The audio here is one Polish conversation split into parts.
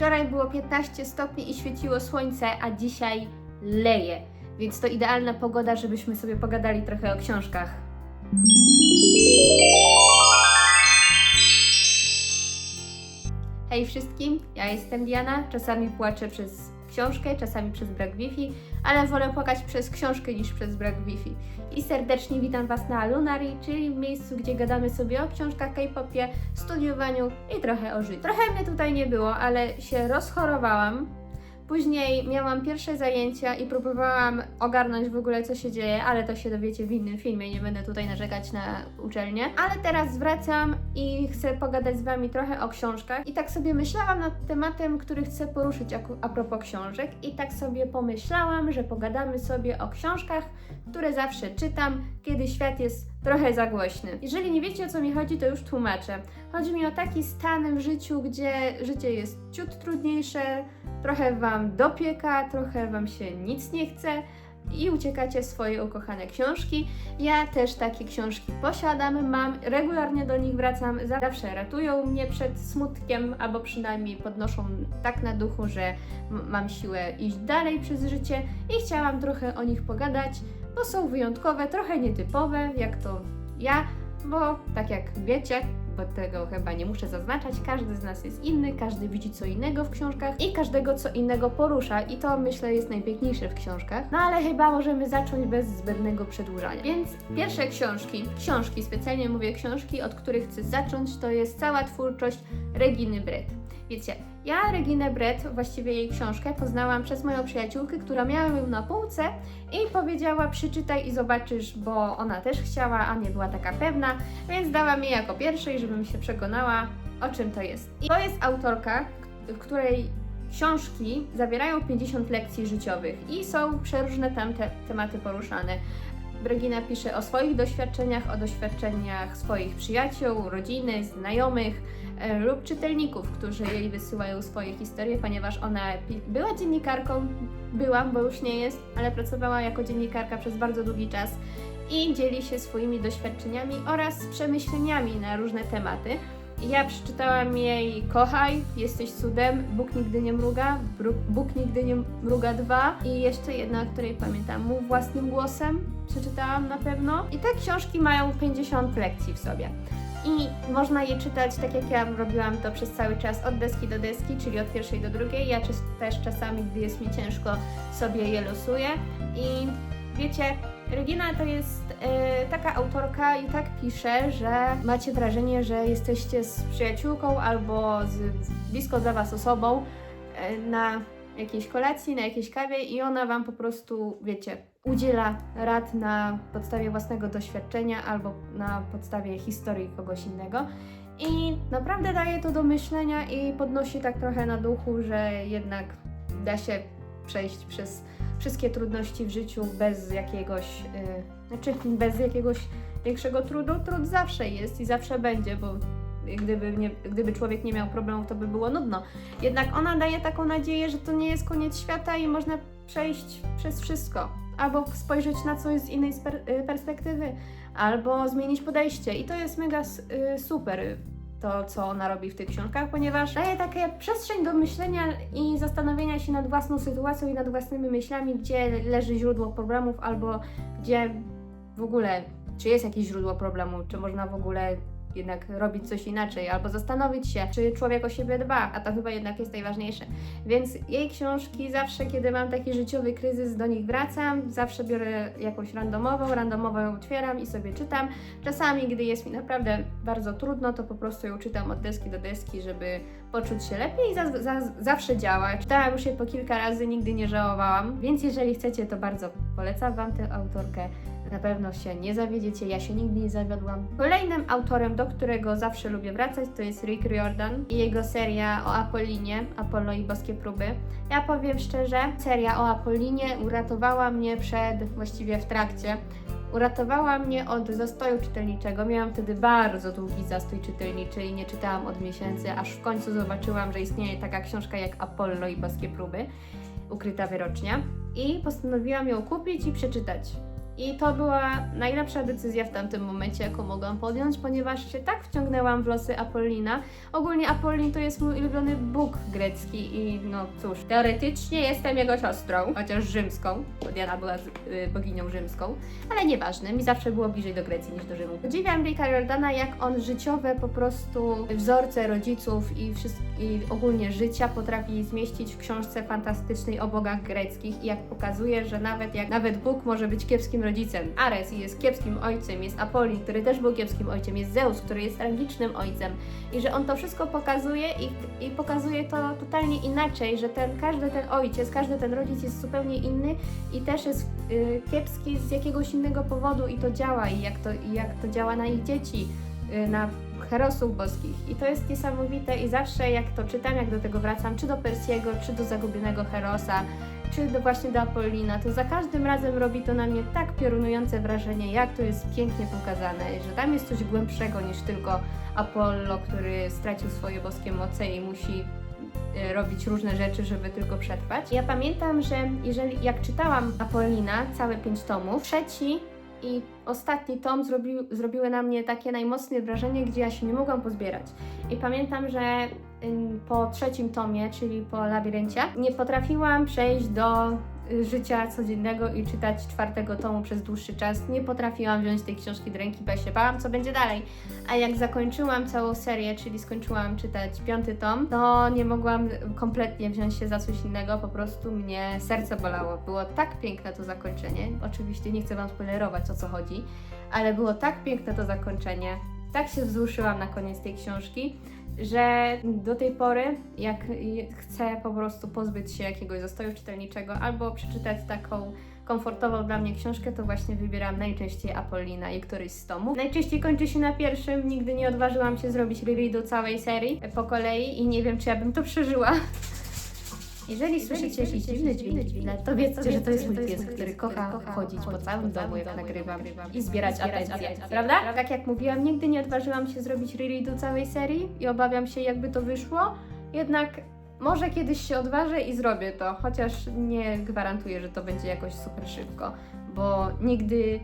Wczoraj było 15 stopni i świeciło słońce, a dzisiaj leje. Więc to idealna pogoda, żebyśmy sobie pogadali trochę o książkach. Hej wszystkim, ja jestem Diana. Czasami płaczę przez książkę, czasami przez brak Wi-Fi, ale wolę płakać przez książkę niż przez brak Wi-Fi. I serdecznie witam Was na Lunari, czyli miejscu, gdzie gadamy sobie o książkach, K-popie, studiowaniu i trochę o życiu. Trochę mnie tutaj nie było, ale się rozchorowałam. Później miałam pierwsze zajęcia i próbowałam ogarnąć w ogóle, co się dzieje, ale to się dowiecie w innym filmie, nie będę tutaj narzekać na uczelnię. Ale teraz wracam i chcę pogadać z Wami trochę o książkach. I tak sobie myślałam nad tematem, który chcę poruszyć a, propos książek. I tak sobie pomyślałam, że pogadamy sobie o książkach, które zawsze czytam, kiedy świat jest trochę za głośny. Jeżeli nie wiecie o co mi chodzi, to już tłumaczę. Chodzi mi o taki stan w życiu, gdzie życie jest ciut trudniejsze, trochę wam dopieka, trochę wam się nic nie chce i uciekacie swoje ukochane książki. Ja też takie książki posiadam, mam, regularnie do nich wracam, zawsze ratują mnie przed smutkiem, albo przynajmniej podnoszą tak na duchu, że mam siłę iść dalej przez życie i chciałam trochę o nich pogadać, bo są wyjątkowe, trochę nietypowe, jak to ja, bo tak jak wiecie, bo tego chyba nie muszę zaznaczać, każdy z nas jest inny, każdy widzi co innego w książkach i każdego co innego porusza i to myślę jest najpiękniejsze w książkach. No ale chyba możemy zacząć bez zbędnego przedłużania. Więc pierwsze książki, książki, specjalnie mówię książki, od których chcę zacząć, to jest cała twórczość Reginy Brett. Wiecie, ja Reginę Brett, właściwie jej książkę, poznałam przez moją przyjaciółkę, która miała ją na półce i powiedziała przeczytaj i zobaczysz, bo ona też chciała, a nie była taka pewna, więc dała mi jako pierwszej, żebym się przekonała, o czym to jest. I to jest autorka, której książki zawierają 50 lekcji życiowych i są przeróżne tam te tematy poruszane. Regina pisze o swoich doświadczeniach, o doświadczeniach swoich przyjaciół, rodziny, znajomych e, lub czytelników, którzy jej wysyłają swoje historie, ponieważ ona była dziennikarką, byłam, bo już nie jest, ale pracowała jako dziennikarka przez bardzo długi czas i dzieli się swoimi doświadczeniami oraz przemyśleniami na różne tematy. Ja przeczytałam jej Kochaj, Jesteś cudem, Bóg nigdy nie mruga, Bóg nigdy nie mruga 2 i jeszcze jedna, o której pamiętam, Mów własnym głosem, przeczytałam na pewno. I te książki mają 50 lekcji w sobie. I można je czytać tak jak ja robiłam to przez cały czas od deski do deski, czyli od pierwszej do drugiej. Ja też czasami, gdy jest mi ciężko, sobie je losuję. I wiecie, Regina to jest e, taka autorka i tak pisze, że macie wrażenie, że jesteście z przyjaciółką albo z blisko dla Was osobą e, na jakiejś kolacji, na jakiejś kawie i ona Wam po prostu, wiecie, udziela rad na podstawie własnego doświadczenia albo na podstawie historii kogoś innego. I naprawdę daje to do myślenia i podnosi tak trochę na duchu, że jednak da się przejść przez wszystkie trudności w życiu bez jakiegoś, yy, znaczy bez jakiegoś większego trudu. Trud zawsze jest i zawsze będzie, bo gdyby, nie, gdyby człowiek nie miał problemów, to by było nudno. Jednak ona daje taką nadzieję, że to nie jest koniec świata i można przejść przez wszystko. Albo spojrzeć na coś z innej y, perspektywy, albo zmienić podejście. I to jest mega y, super to, co ona robi w tych książkach, ponieważ daje takie przestrzeń do myślenia i zastanowienia się nad własną sytuacją i nad własnymi myślami, gdzie leży źródło problemów, albo gdzie w ogóle, czy jest jakieś źródło problemu, czy można w ogóle jednak robić coś inaczej, albo zastanowić się, czy człowiek o siebie dba, a to chyba jednak jest najważniejsze. Więc jej książki zawsze, kiedy mam taki życiowy kryzys, do nich wracam, zawsze biorę jakąś randomową, randomowo ją otwieram i sobie czytam. Czasami, gdy jest mi naprawdę bardzo trudno, to po prostu ją czytam od deski do deski, żeby poczuć się lepiej i za, za, zawsze działa. Czytałam już je po kilka razy, nigdy nie żałowałam, więc jeżeli chcecie, to bardzo polecam Wam tę autorkę. Na pewno się nie zawiedziecie, ja się nigdy nie zawiodłam. Kolejnym autorem, do którego zawsze lubię wracać, to jest Rick Riordan i jego seria o Apollinie, Apollo i boskie próby. Ja powiem szczerze, seria o Apollinie uratowała mnie przed, właściwie w trakcie, uratowała mnie od zastoju czytelniczego. Miałam wtedy bardzo długi zastój czytelniczy i nie czytałam od miesięcy, aż w końcu zobaczyłam, że istnieje taka książka jak Apollo i boskie próby, ukryta wyrocznia. I postanowiłam ją kupić i przeczytać. I to była najlepsza decyzja w tamtym momencie, jaką mogłam podjąć, ponieważ się tak wciągnęłam w losy Apollina. Ogólnie Apollin to jest mój ulubiony bóg grecki i no cóż, teoretycznie jestem jego siostrą, chociaż rzymską, bo Diana była y, boginią rzymską, ale nieważne, mi zawsze było bliżej do Grecji niż do Rzymu. Podziwiam Ricka Jordana, jak on życiowe po prostu wzorce rodziców i, wszystk- i ogólnie życia potrafi zmieścić w książce fantastycznej o bogach greckich i jak pokazuje, że nawet jak nawet Bóg może być kiepskim rodzicem. Ares jest kiepskim ojcem, jest Apollin, który też był kiepskim ojcem, jest Zeus, który jest tragicznym ojcem i że on to wszystko pokazuje i, i pokazuje to totalnie inaczej, że ten, każdy ten ojciec, każdy ten rodzic jest zupełnie inny i też jest y, kiepski z jakiegoś innego powodu i to działa i jak to, i jak to działa na ich dzieci, y, na herosów boskich. I to jest niesamowite i zawsze jak to czytam, jak do tego wracam, czy do Persiego, czy do zagubionego Herosa, czy do właśnie do Apollina, to za każdym razem robi to na mnie tak piorunujące wrażenie, jak to jest pięknie pokazane, że tam jest coś głębszego niż tylko Apollo, który stracił swoje boskie moce i musi e, robić różne rzeczy, żeby tylko przetrwać. Ja pamiętam, że jeżeli jak czytałam Apollina, całe pięć tomów, trzeci i ostatni tom zrobił, zrobiły na mnie takie najmocniejsze wrażenie, gdzie ja się nie mogłam pozbierać. I pamiętam, że po trzecim tomie, czyli po labiryncie, nie potrafiłam przejść do y, życia codziennego i czytać czwartego tomu przez dłuższy czas. Nie potrafiłam wziąć tej książki do ręki, bo ja się bałam, co będzie dalej. A jak zakończyłam całą serię, czyli skończyłam czytać piąty tom, to nie mogłam kompletnie wziąć się za coś innego, po prostu mnie serce bolało. Było tak piękne to zakończenie. Oczywiście nie chcę Wam spoilerować o co chodzi, ale było tak piękne to zakończenie. Tak się wzruszyłam na koniec tej książki, że do tej pory, jak chcę po prostu pozbyć się jakiegoś zastoju czytelniczego albo przeczytać taką komfortową dla mnie książkę, to właśnie wybieram najczęściej Apollina i któryś z tomów. Najczęściej kończy się na pierwszym, nigdy nie odważyłam się zrobić rereadu całej serii po kolei i nie wiem, czy ja bym to przeżyła. Jeżeli słyszycie jakieś dziwne dźwięki w tle, to wiedzcie, że to jest mój pies, który kocha chodzić po całym domu, jak nagrywam i zbierać atencję, prawda? Tak jak mówiłam, nigdy nie odważyłam się zrobić rereadu całej serii i obawiam się, jakby to wyszło, jednak może kiedyś się odważę i zrobię to, chociaż nie gwarantuję, że to będzie jakoś super szybko, bo nigdy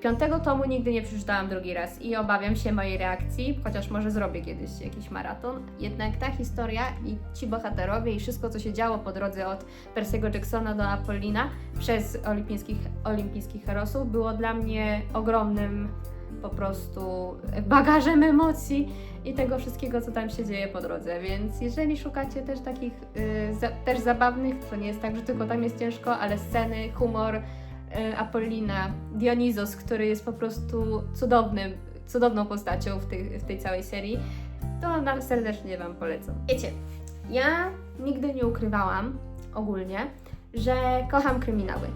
piątego tomu nigdy nie przeczytałam drugi raz i obawiam się mojej reakcji, chociaż może zrobię kiedyś jakiś maraton. Jednak ta historia i ci bohaterowie i wszystko, co się działo po drodze od Persiego Jacksona do Apollina przez olimpijskich, olimpijskich herosów było dla mnie ogromnym po prostu bagażem emocji i tego wszystkiego, co tam się dzieje po drodze. Więc jeżeli szukacie też takich y, za, też zabawnych, to nie jest tak, że tylko tam jest ciężko, ale sceny, humor, y, Apollina, Dionizos, który jest po prostu cudownym, cudowną postacią w tej, w tej całej serii, to nam serdecznie Wam polecam. Wiecie, ja nigdy nie ukrywałam ogólnie, że kocham kryminały.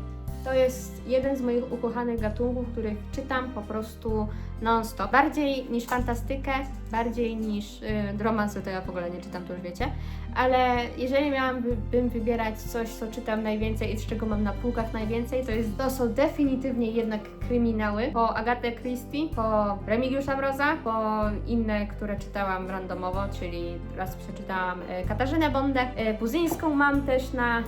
To jest jeden z moich ukochanych gatunków, których czytam po prostu non-stop. Bardziej niż fantastykę, bardziej niż y, to ja w ogóle nie czytam, to już wiecie. Ale jeżeli miałabym wybierać coś, co czytam najwięcej i z czego mam na półkach najwięcej, to, jest, to są definitywnie jednak kryminały. Po Agatę Christie, po Remigiusza Mroza, po inne, które czytałam randomowo, czyli raz przeczytałam e, Katarzynę Bondę, Puzyńską mam też na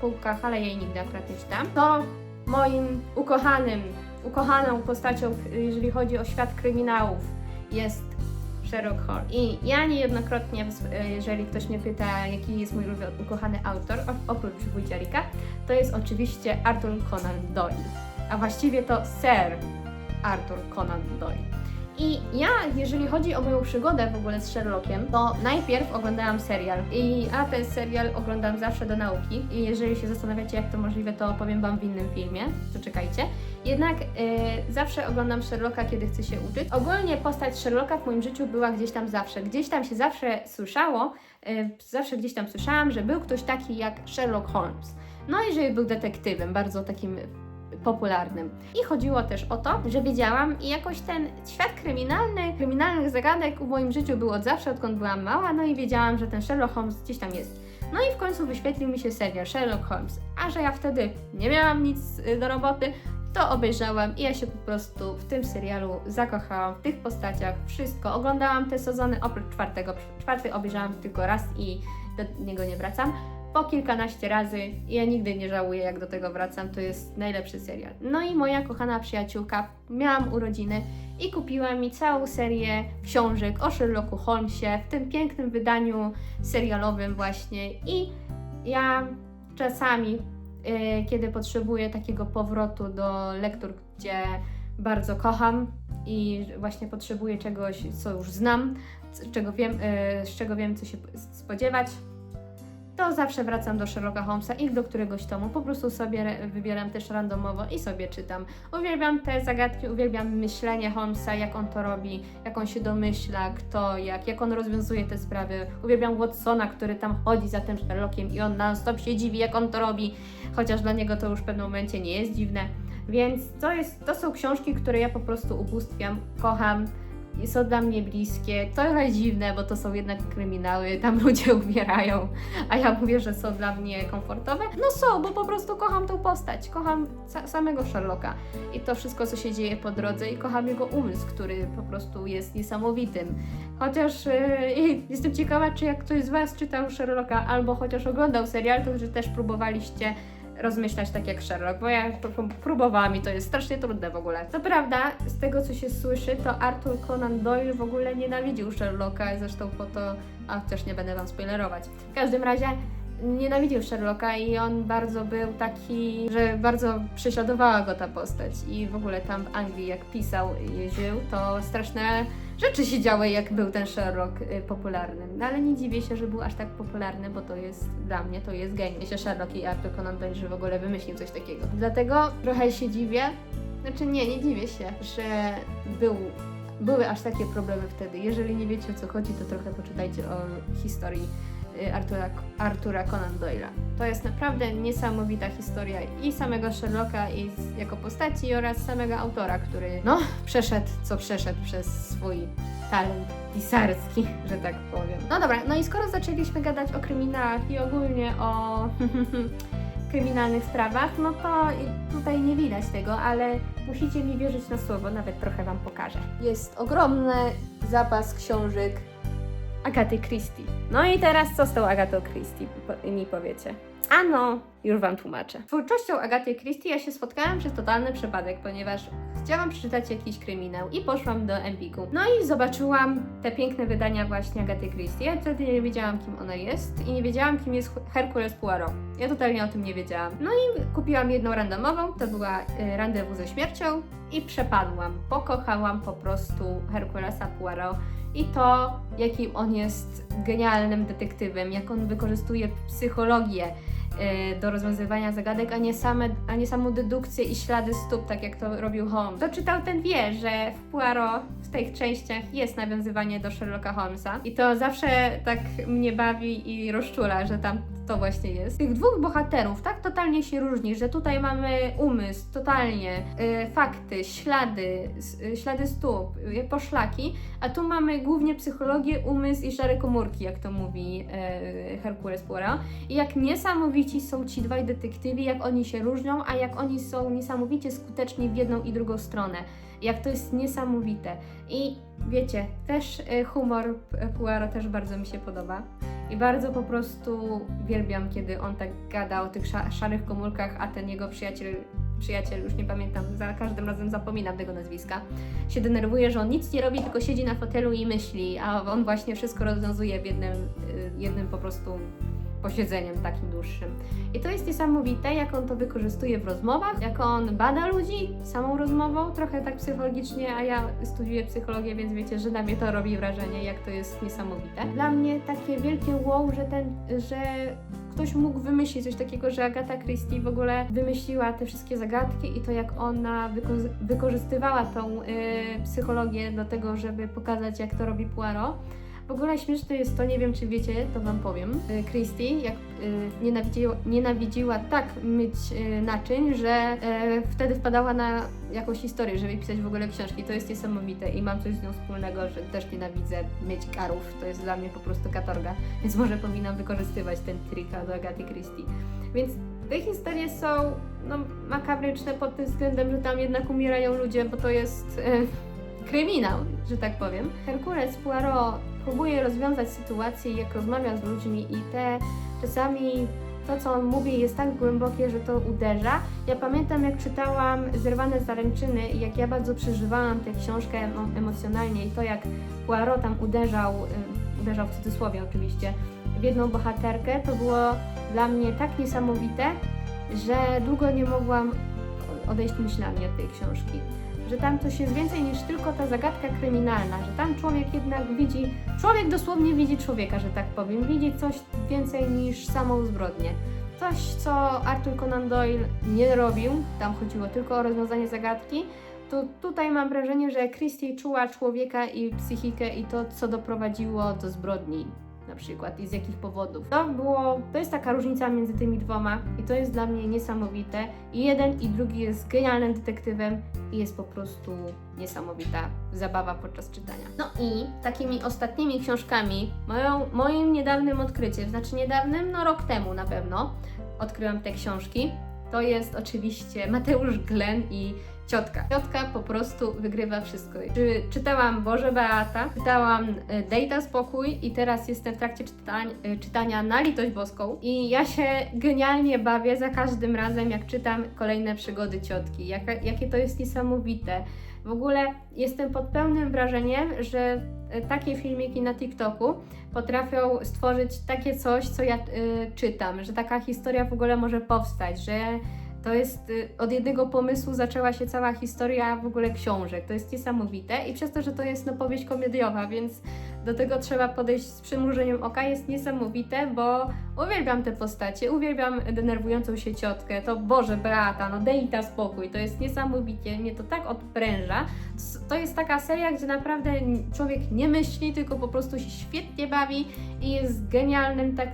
półkach, ale jej nigdy akurat nie czytam. To moim ukochanym, ukochaną postacią, jeżeli chodzi o świat kryminałów, jest Sherlock Holmes. I ja niejednokrotnie, e, jeżeli ktoś mnie pyta, jaki jest mój ukochany autor, oprócz Wójciarika, to jest oczywiście Arthur Conan Doyle. A właściwie to Sir Arthur Conan Doyle. I ja, jeżeli chodzi o moją przygodę w ogóle z Sherlockiem, to najpierw oglądałam serial. I, a ten serial oglądam zawsze do nauki. I jeżeli się zastanawiacie, jak to możliwe, to opowiem Wam w innym filmie. To czekajcie. Jednak e, zawsze oglądam Sherlocka, kiedy chcę się uczyć. Ogólnie postać Sherlocka w moim życiu była gdzieś tam zawsze. Gdzieś tam się zawsze słyszało, e, zawsze gdzieś tam słyszałam, że był ktoś taki jak Sherlock Holmes. No i że był detektywem, bardzo takim popularnym. I chodziło też o to, że wiedziałam i jakoś ten świat kryminalny, kryminalnych zagadek w moim życiu był od zawsze, odkąd byłam mała, no i wiedziałam, że ten Sherlock Holmes gdzieś tam jest. No i w końcu wyświetlił mi się serial Sherlock Holmes, a że ja wtedy nie miałam nic y, do roboty, to obejrzałam i ja się po prostu w tym serialu zakochałam, w tych postaciach, wszystko. Oglądałam te sezony oprócz czwartego. Czwarty obejrzałam tylko raz i do niego nie wracam. Po kilkanaście razy i ja nigdy nie żałuję, jak do tego wracam. To jest najlepszy serial. No i moja kochana przyjaciółka, miałam urodziny i kupiła mi całą serię książek o Sherlocku Holmesie w tym pięknym wydaniu serialowym właśnie i ja czasami, y, kiedy potrzebuję takiego powrotu do lektur, gdzie bardzo kocham i właśnie potrzebuję czegoś, co już znam, czego wiem, y, z czego wiem, co się spodziewać, to zawsze wracam do Sherlocka Holmesa i do któregoś tomu. Po prostu sobie wybieram też randomowo i sobie czytam. Uwielbiam te zagadki, uwielbiam myślenie Holmesa, jak on to robi, jak on się domyśla, kto, jak, jak on rozwiązuje te sprawy. Uwielbiam Watsona, który tam chodzi za tym Sherlockiem i on non-stop się dziwi, jak on to robi, chociaż dla niego to już w pewnym momencie nie jest dziwne. Więc to, jest, to są książki, które ja po prostu ubóstwiam, kocham są dla mnie bliskie. Trochę dziwne, bo to są jednak kryminały, tam ludzie umierają, a ja mówię, że są dla mnie komfortowe. No są, bo po prostu kocham tą postać, kocham sa- samego Sherlocka i to wszystko, co się dzieje po drodze i kocham jego umysł, który po prostu jest niesamowitym. Chociaż yy, jestem ciekawa, czy jak ktoś z Was czytał Sherlocka albo chociaż oglądał serial, to że też próbowaliście rozmyślać tak jak Sherlock, bo ja próbowałam i to jest strasznie trudne w ogóle. Co prawda, z tego co się słyszy, to Arthur Conan Doyle w ogóle nienawidził Sherlocka, zresztą po to, a chociaż nie będę Wam spoilerować. W każdym razie nienawidził Sherlocka i on bardzo był taki, że bardzo prześladowała go ta postać i w ogóle tam w Anglii jak pisał i żył, to straszne rzeczy się działy, jak był ten Sherlock y, popularny. No ale nie dziwię się, że był aż tak popularny, bo to jest dla mnie to jest geniusz. Myślę, Sherlock i Arthur Conan Doyle, że w ogóle wymyślił coś takiego. Dlatego trochę się dziwię, znaczy nie, nie dziwię się, że był, były aż takie problemy wtedy. Jeżeli nie wiecie o co chodzi, to trochę poczytajcie o historii Artura, Artura Conan Doyle'a. To jest naprawdę niesamowita historia i samego Sherlocka i jako postaci oraz samego autora, który no, przeszedł co przeszedł przez swój talent pisarski, że tak powiem. No dobra, no i skoro zaczęliśmy gadać o kryminałach i ogólnie o kryminalnych sprawach, no to tutaj nie widać tego, ale musicie mi wierzyć na słowo, nawet trochę Wam pokażę. Jest ogromny zapas książek Agaty Christie. No i teraz co z tą Agatą Christie, mi powiecie? Ano, już Wam tłumaczę. Twórczością Agaty Christie ja się spotkałam przez totalny przypadek, ponieważ chciałam przeczytać jakiś kryminał i poszłam do Empiku. No i zobaczyłam te piękne wydania właśnie Agaty Christie. Ja wtedy nie wiedziałam, kim ona jest i nie wiedziałam, kim jest Hercules Poirot. Ja totalnie o tym nie wiedziałam. No i kupiłam jedną randomową, to była y, Randewu ze śmiercią i przepadłam. Pokochałam po prostu Herculesa Poirot i to, jakim on jest genialnym detektywem, jak on wykorzystuje psychologię do rozwiązywania zagadek, a nie, same, a nie samą dedukcję i ślady stóp, tak jak to robił Holmes. Kto czytał, ten wie, że w Poirot w tych częściach jest nawiązywanie do Sherlocka Holmesa i to zawsze tak mnie bawi i rozczula, że tam to właśnie jest. Tych dwóch bohaterów tak totalnie się różni, że tutaj mamy umysł, totalnie, e, fakty, ślady, e, ślady stóp, e, poszlaki, a tu mamy głównie psychologię, umysł i szare komórki, jak to mówi e, Hercules Poirot. I jak niesamowici są ci dwaj detektywi, jak oni się różnią, a jak oni są niesamowicie skuteczni w jedną i drugą stronę. Jak to jest niesamowite. I wiecie, też e, humor P- Poirot też bardzo mi się podoba. I bardzo po prostu uwielbiam, kiedy on tak gada o tych sza- szarych komórkach, a ten jego przyjaciel, przyjaciel, już nie pamiętam, za każdym razem zapominam tego nazwiska, się denerwuje, że on nic nie robi, tylko siedzi na fotelu i myśli, a on właśnie wszystko rozwiązuje w jednym, y, jednym po prostu posiedzeniem takim dłuższym. I to jest niesamowite, jak on to wykorzystuje w rozmowach, jak on bada ludzi samą rozmową, trochę tak psychologicznie, a ja studiuję psychologię, więc wiecie, że na mnie to robi wrażenie, jak to jest niesamowite. Dla mnie takie wielkie wow, że ten, że ktoś mógł wymyślić coś takiego, że Agata Christie w ogóle wymyśliła te wszystkie zagadki i to jak ona wyko- wykorzystywała tą y, psychologię do tego, żeby pokazać jak to robi Poirot. W ogóle śmieszne jest to, nie wiem czy wiecie, to wam powiem. Y, Christie, jak y, nienawidziła, nienawidziła tak myć y, naczyń, że wtedy wpadała na jakąś historię, żeby pisać w ogóle książki. To jest niesamowite i mam coś z nią wspólnego, że też nienawidzę myć karów. To jest dla mnie po prostu katorga, więc może powinnam wykorzystywać ten trik do Agaty Christie. Więc te historie są no, makabryczne pod tym względem, że tam jednak umierają ludzie, bo to jest e, kryminał, że tak powiem. Herkules Poirot próbuje rozwiązać sytuację, jak rozmawia z ludźmi i te czasami to, co on mówi, jest tak głębokie, że to uderza. Ja pamiętam, jak czytałam Zerwane zaręczyny i jak ja bardzo przeżywałam tę książkę emo- emocjonalnie i to, jak Poirot tam uderzał, y, uderzał w cudzysłowie oczywiście, w jedną bohaterkę, to było dla mnie tak niesamowite, że długo nie mogłam odejść myślami od tej książki. Że tam coś jest więcej niż tylko ta zagadka kryminalna, że tam człowiek jednak widzi, człowiek dosłownie widzi człowieka, że tak powiem, widzi coś więcej niż samą zbrodnię. Coś, co Arthur Conan Doyle nie robił, tam chodziło tylko o rozwiązanie zagadki, to tutaj mam wrażenie, że Christie czuła człowieka i psychikę i to, co doprowadziło do zbrodni na przykład i z jakich powodów. To było, to jest taka różnica między tymi dwoma i to jest dla mnie niesamowite. I jeden i drugi jest genialnym detektywem i jest po prostu niesamowita zabawa podczas czytania. No i takimi ostatnimi książkami, moją, moim niedawnym odkryciem, znaczy niedawnym, no rok temu na pewno, odkryłam te książki. To jest oczywiście Mateusz Glen i Ciotka. Ciotka po prostu wygrywa wszystko. Czy, czytałam Boże Beata, czytałam e, Dej da spokój i teraz jestem w trakcie czytań, e, czytania Na litość boską i ja się genialnie bawię za każdym razem, jak czytam kolejne przygody ciotki. Jaka, jakie to jest niesamowite. W ogóle jestem pod pełnym wrażeniem, że e, takie filmiki na TikToku potrafią stworzyć takie coś, co ja y, czytam, że taka historia w ogóle może powstać, że to jest y, od jednego pomysłu zaczęła się cała historia w ogóle książek. To jest niesamowite i przez to, że to jest no, powieść komediowa, więc do tego trzeba podejść z przymrużeniem oka, jest niesamowite, bo uwielbiam te postacie, uwielbiam denerwującą się ciotkę, to Boże Beata, no dej ta spokój, to jest niesamowicie, mnie to tak odpręża. To jest taka seria, gdzie naprawdę człowiek nie myśli, tylko po prostu się świetnie bawi i jest genialnym, tak,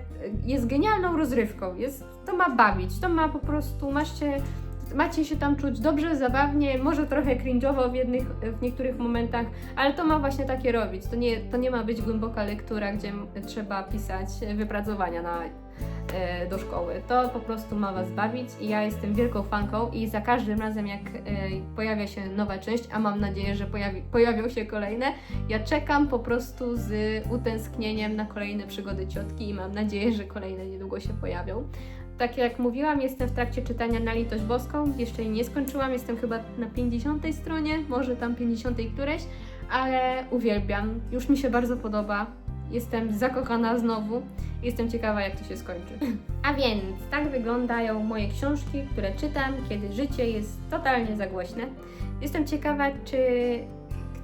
jest genialną rozrywką, jest, to ma bawić, to ma po prostu, masz się macie się tam czuć dobrze, zabawnie, może trochę cringe'owo w, w niektórych momentach, ale to ma właśnie takie robić. To nie, to nie ma być głęboka lektura, gdzie trzeba pisać wypracowania na, e, do szkoły. To po prostu ma Was bawić i ja jestem wielką fanką i za każdym razem jak e, pojawia się nowa część, a mam nadzieję, że pojawi, pojawią się kolejne, ja czekam po prostu z utęsknieniem na kolejne przygody ciotki i mam nadzieję, że kolejne niedługo się pojawią. Tak jak mówiłam, jestem w trakcie czytania na litość boską. Jeszcze jej nie skończyłam, jestem chyba na 50 stronie, może tam 50 któreś, ale uwielbiam. Już mi się bardzo podoba. Jestem zakochana znowu. Jestem ciekawa, jak to się skończy. A więc tak wyglądają moje książki, które czytam, kiedy życie jest totalnie za głośne. Jestem ciekawa, czy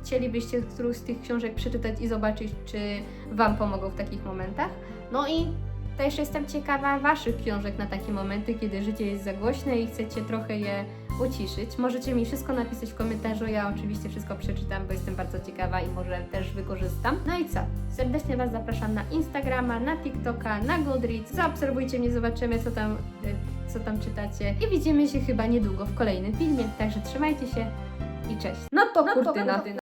chcielibyście którąś z tych książek przeczytać i zobaczyć, czy Wam pomogą w takich momentach. No i też jestem ciekawa Waszych książek na takie momenty, kiedy życie jest za głośne i chcecie trochę je uciszyć. Możecie mi wszystko napisać w komentarzu, ja oczywiście wszystko przeczytam, bo jestem bardzo ciekawa i może też wykorzystam. No i co? Serdecznie Was zapraszam na Instagrama, na TikToka, na Goodreads. Zaobserwujcie mnie, zobaczymy co tam, y, co tam czytacie i widzimy się chyba niedługo w kolejnym filmie. Także trzymajcie się i cześć. No to No to kurtyna. kurtyna.